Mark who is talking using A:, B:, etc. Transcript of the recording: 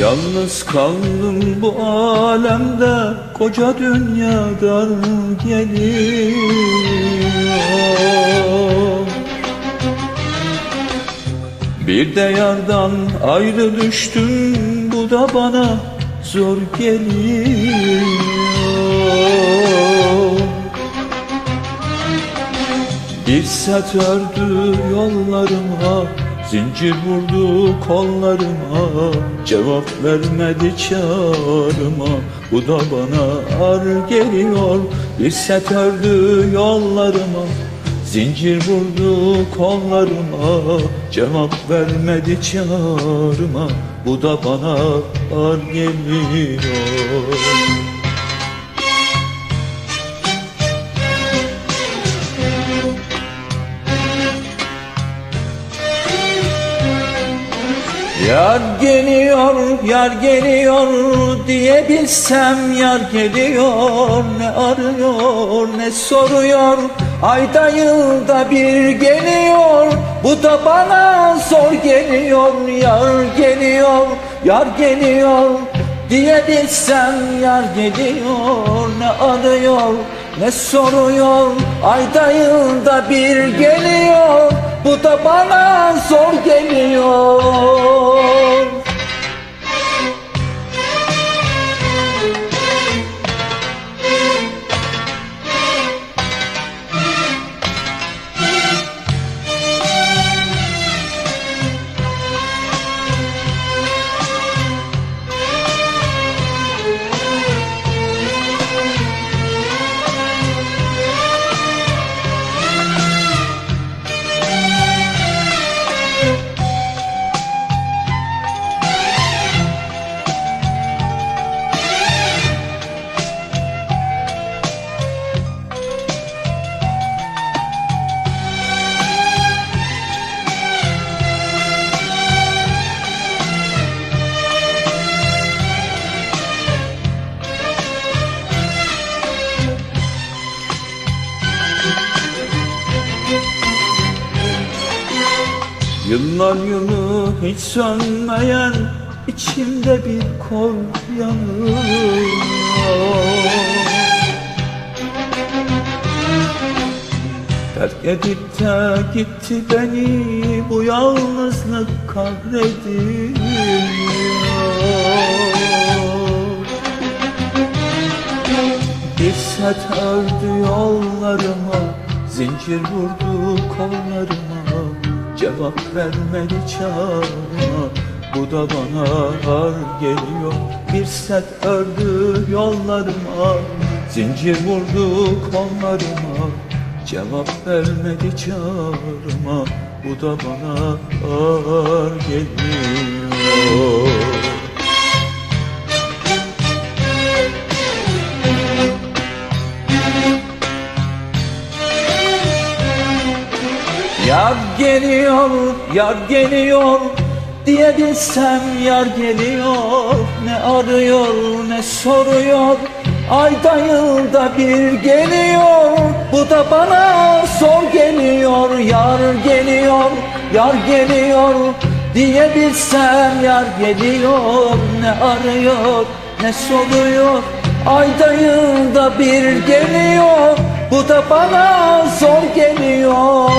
A: Yalnız kaldım bu alemde Koca dünyadan geliyor. Bir de yardan ayrı düştüm Bu da bana zor geliyor. Bir set ördü yollarıma Zincir vurdu kollarıma Cevap vermedi çağrıma. Bu da bana ar geliyor Bir set ördü yollarıma. Zincir vurdu kollarıma Cevap vermedi çağrıma. Bu da bana ar geliyor Yar geliyor, yar geliyor diye bilsem yar geliyor. Ne arıyor, ne soruyor? Ayda yılda bir geliyor. Bu da bana zor geliyor. Yar geliyor, yar geliyor diye bilsem yar geliyor. Ne arıyor, ne soruyor? Ayda yılda bir geliyor Bu da bana zor geliyor Yıllar yılı hiç sönmeyen içimde bir kor yanıyor. Terk edip de gitti beni bu yalnızlık kahrediyor. Bir set ördü yollarıma Zincir vurdu kollarıma Cevap vermedi çağrıma Bu da bana ağır geliyor. Bir set ördü yollarıma. Zincir vurdu kollarıma. Cevap vermedi çağrıma Bu da bana ağır geliyor Yar geliyor, yar geliyor. Diye bilsem yar geliyor. Ne arıyor ne soruyor. Ayda yılda bir geliyor. Bu da bana zor geliyor. Yar geliyor, yar geliyor. Diye bilsem yar geliyor. Ne arıyor ne soruyor. Ayda yılda bir geliyor Bu da bana zor geliyor